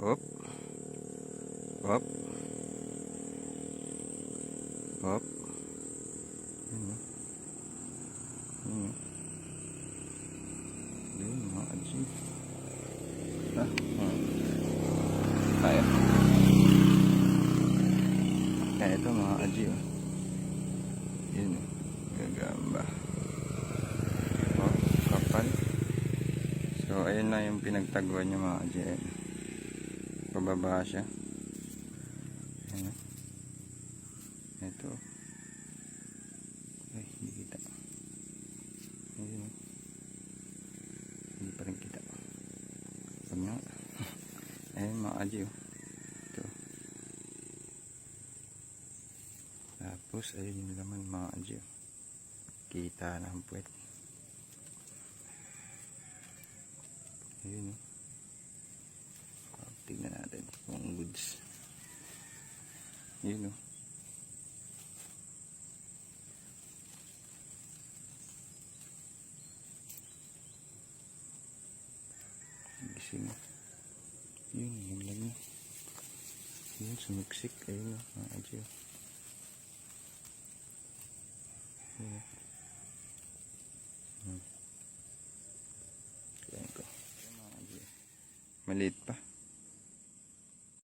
Hop. Yun o. Yun o. Yun mga adji. Ah, ah. Kaya. Kaya ito mga adji o. Yun o. Gagamba. Oh, kapal. So, ayun na yung pinagtaguan niya mga adji. Ayan. Pababa siya. Ayan. Ito. Ay, hindi kita. Ayun o. Hindi pa rin kita. Huwag nga. Ayun mga adji o. Ito. Tapos, ayun yung laman mga adji o. Kita ang puwet. Ayun o. Yun o. Gising. Yun, yung lang niya. Yun, sumiksik. Ayun o, mga adyo. Yun o. Hmm. Mga adyo. Maliit pa.